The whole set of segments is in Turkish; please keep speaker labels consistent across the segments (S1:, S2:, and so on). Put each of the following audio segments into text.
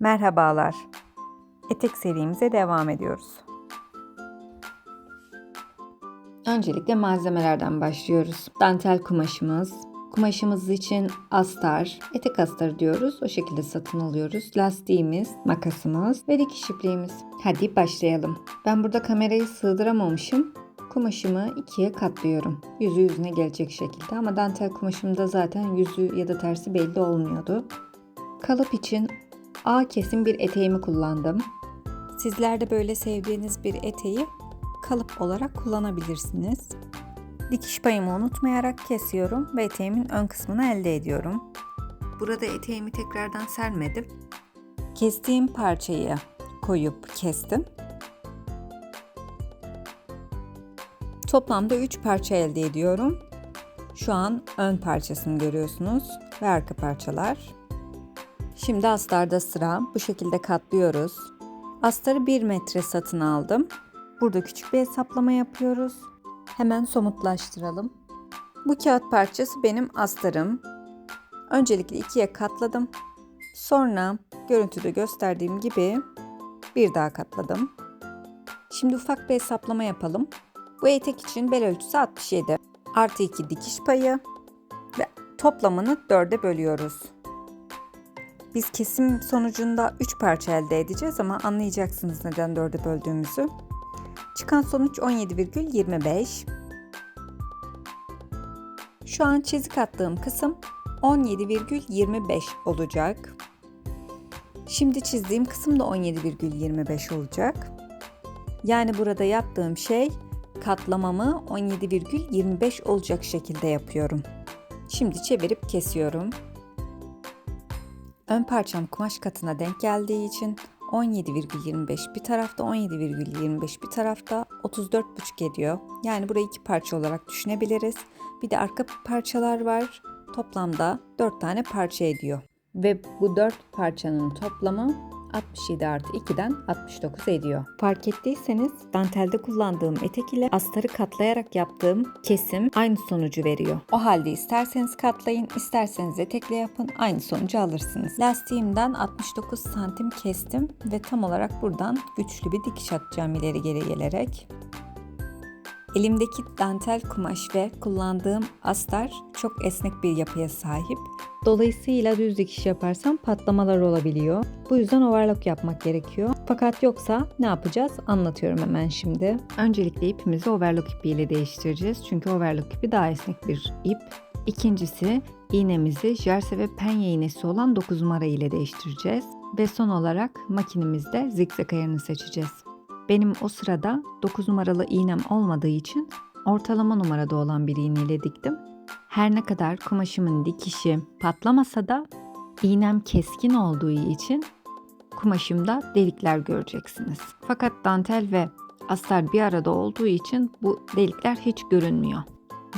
S1: Merhabalar. Etek serimize devam ediyoruz. Öncelikle malzemelerden başlıyoruz. Dantel kumaşımız, kumaşımız için astar, etek astarı diyoruz. O şekilde satın alıyoruz. Lastiğimiz, makasımız ve dikiş ipliğimiz. Hadi başlayalım. Ben burada kamerayı sığdıramamışım. Kumaşımı ikiye katlıyorum. Yüzü yüzüne gelecek şekilde ama dantel kumaşımda zaten yüzü ya da tersi belli olmuyordu. Kalıp için A kesim bir eteğimi kullandım. Sizler de böyle sevdiğiniz bir eteği kalıp olarak kullanabilirsiniz. Dikiş payımı unutmayarak kesiyorum ve eteğimin ön kısmını elde ediyorum. Burada eteğimi tekrardan sermedim. Kestiğim parçayı koyup kestim. Toplamda 3 parça elde ediyorum. Şu an ön parçasını görüyorsunuz ve arka parçalar. Şimdi astarda sıra. Bu şekilde katlıyoruz. Astarı 1 metre satın aldım. Burada küçük bir hesaplama yapıyoruz. Hemen somutlaştıralım. Bu kağıt parçası benim astarım. Öncelikle ikiye katladım. Sonra görüntüde gösterdiğim gibi bir daha katladım. Şimdi ufak bir hesaplama yapalım. Bu etek için bel ölçüsü 67. Artı 2 dikiş payı ve toplamını 4'e bölüyoruz. Biz kesim sonucunda 3 parça elde edeceğiz ama anlayacaksınız neden 4'e böldüğümüzü. Çıkan sonuç 17,25. Şu an çizik attığım kısım 17,25 olacak. Şimdi çizdiğim kısım da 17,25 olacak. Yani burada yaptığım şey katlamamı 17,25 olacak şekilde yapıyorum. Şimdi çevirip kesiyorum. Ön parçam kumaş katına denk geldiği için 17,25 bir tarafta 17,25 bir tarafta 34,5 ediyor. Yani burayı iki parça olarak düşünebiliriz. Bir de arka parçalar var. Toplamda 4 tane parça ediyor. Ve bu 4 parçanın toplamı 67 artı 2'den 69 ediyor. Fark ettiyseniz dantelde kullandığım etek ile astarı katlayarak yaptığım kesim aynı sonucu veriyor. O halde isterseniz katlayın, isterseniz etekle yapın aynı sonucu alırsınız. Lastiğimden 69 santim kestim ve tam olarak buradan güçlü bir dikiş atacağım ileri geri gelerek. Elimdeki dantel kumaş ve kullandığım astar çok esnek bir yapıya sahip. Dolayısıyla düz dikiş yaparsam patlamalar olabiliyor. Bu yüzden overlock yapmak gerekiyor. Fakat yoksa ne yapacağız? Anlatıyorum hemen şimdi. Öncelikle ipimizi overlock ipiyle değiştireceğiz. Çünkü overlock ipi daha esnek bir ip. İkincisi iğnemizi jerse ve penye iğnesi olan 9 numara ile değiştireceğiz. Ve son olarak makinimizde zikzak ayarını seçeceğiz. Benim o sırada 9 numaralı iğnem olmadığı için ortalama numarada olan bir iğneyle diktim. Her ne kadar kumaşımın dikişi patlamasa da iğnem keskin olduğu için kumaşımda delikler göreceksiniz. Fakat dantel ve astar bir arada olduğu için bu delikler hiç görünmüyor.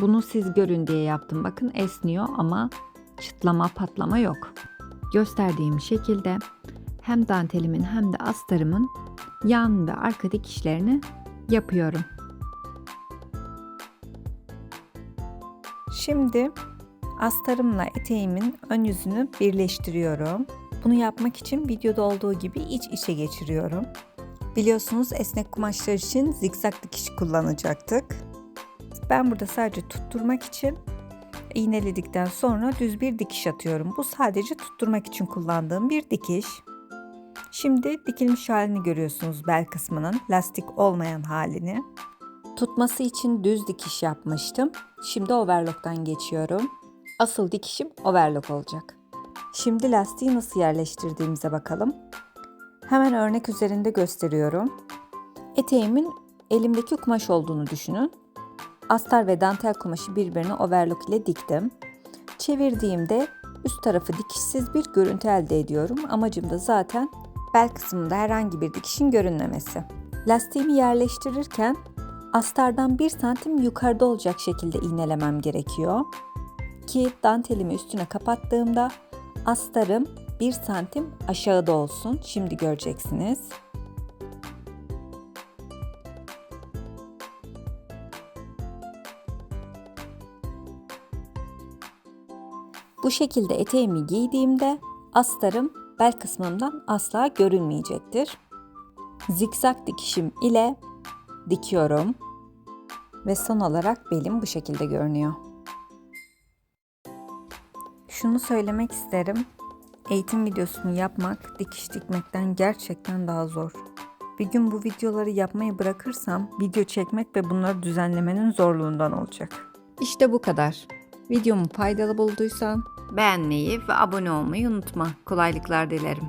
S1: Bunu siz görün diye yaptım. Bakın esniyor ama çıtlama patlama yok. Gösterdiğim şekilde hem dantelimin hem de astarımın yan ve arka dikişlerini yapıyorum. Şimdi astarımla eteğimin ön yüzünü birleştiriyorum. Bunu yapmak için videoda olduğu gibi iç içe geçiriyorum. Biliyorsunuz esnek kumaşlar için zikzak dikiş kullanacaktık. Ben burada sadece tutturmak için iğneledikten sonra düz bir dikiş atıyorum. Bu sadece tutturmak için kullandığım bir dikiş. Şimdi dikilmiş halini görüyorsunuz bel kısmının lastik olmayan halini. Tutması için düz dikiş yapmıştım. Şimdi overlock'tan geçiyorum. Asıl dikişim overlock olacak. Şimdi lastiği nasıl yerleştirdiğimize bakalım. Hemen örnek üzerinde gösteriyorum. Eteğimin elimdeki kumaş olduğunu düşünün. Astar ve dantel kumaşı birbirine overlock ile diktim. Çevirdiğimde üst tarafı dikişsiz bir görüntü elde ediyorum. Amacım da zaten bel kısmında herhangi bir dikişin görünmemesi. Lastiğimi yerleştirirken astardan 1 santim yukarıda olacak şekilde iğnelemem gerekiyor. Ki dantelimi üstüne kapattığımda astarım 1 santim aşağıda olsun. Şimdi göreceksiniz. Bu şekilde eteğimi giydiğimde astarım bel kısmımdan asla görünmeyecektir. Zikzak dikişim ile dikiyorum. Ve son olarak belim bu şekilde görünüyor. Şunu söylemek isterim. Eğitim videosunu yapmak dikiş dikmekten gerçekten daha zor. Bir gün bu videoları yapmayı bırakırsam video çekmek ve bunları düzenlemenin zorluğundan olacak. İşte bu kadar. Videomu faydalı bulduysan beğenmeyi ve abone olmayı unutma. Kolaylıklar dilerim.